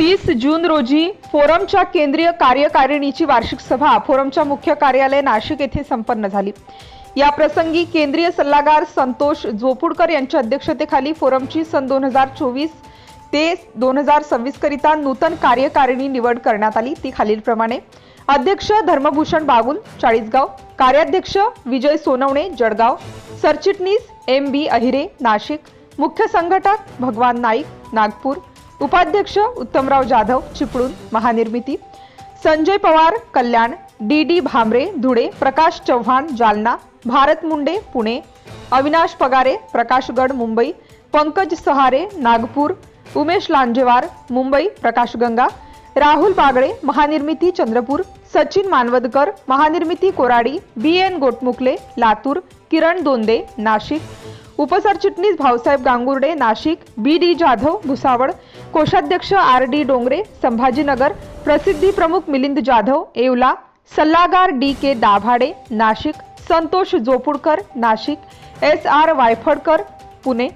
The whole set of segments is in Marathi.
तीस जून रोजी फोरमच्या केंद्रीय कार्यकारिणीची वार्षिक सभा फोरमच्या मुख्य कार्यालय नाशिक येथे संपन्न झाली. या प्रसंगी केंद्रीय सल्लागार संतोष जोपुडकर यांच्या अध्यक्षतेखाली फोरमची सन दोन हजार चोवीस ते दोन हजार सव्वीस करिता नूतन कार्यकारिणी निवड करण्यात आली. ती खालीलप्रमाणे अध्यक्ष धर्मभूषण बागुल चाळीसगाव. कार्याध्यक्ष विजय सोनवणे जळगाव. सरचिटणीस एम बी अहिरे नाशिक. मुख्य संघटक भगवान नाईक नागपूर. उपाध्यक्ष Uttamrao Jadhav Chiplun Mahanirmiti. Sanjay Pawar Kalyan. D D Bhamre Dhule. Prakash Chavan Jalna. Bharat Munde Pune. Avinash Pagare Prakashgad Mumbai. Pankaj Sahare Nagpur. Umesh Lanjewar Mumbai Prakashganga. Rahul Bagle Mahanirmiti Chandrapur. Sachin Manavadkar Mahanirmiti Koradi. B N Gotmukle Latur. Kiran Donde Nashik. उपसरचिटणीस Bhausaheb Gangurde Nashik B D Jadhav Bhusawal कोषाध्यक्ष आर डी डोंगरे संभाजीनगर प्रसिद्धी प्रमुख मिलिंद जाधव येवला सल्लागार D K Dabhade Nashik Santosh Jopudkar Nashik S R Waiphadkar Pune.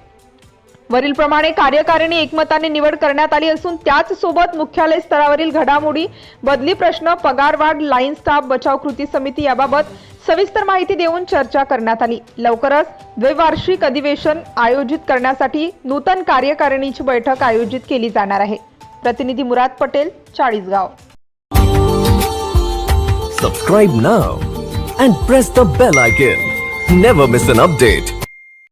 वरीलप्रमाणे कार्यकारिणी एकमताने निवड करण्यात आली असून त्याच सोबत मुख्यालय स्तरावरील घडामोडी बदली प्रश्न पगारवाढ लाईन स्टाफ बचाव कृती समिती याबाबत सविस्तर माहिती देऊन चर्चा करण्यात आली. लवकरच द्वैवार्षिक अधिवेशन आयोजित करण्यासाठी नूतन कार्यकारिणीची बैठक आयोजित केली जाणार आहे. प्रतिनिधी Murad Patel Chalisgaon. Subscribe now and press the bell icon never miss an update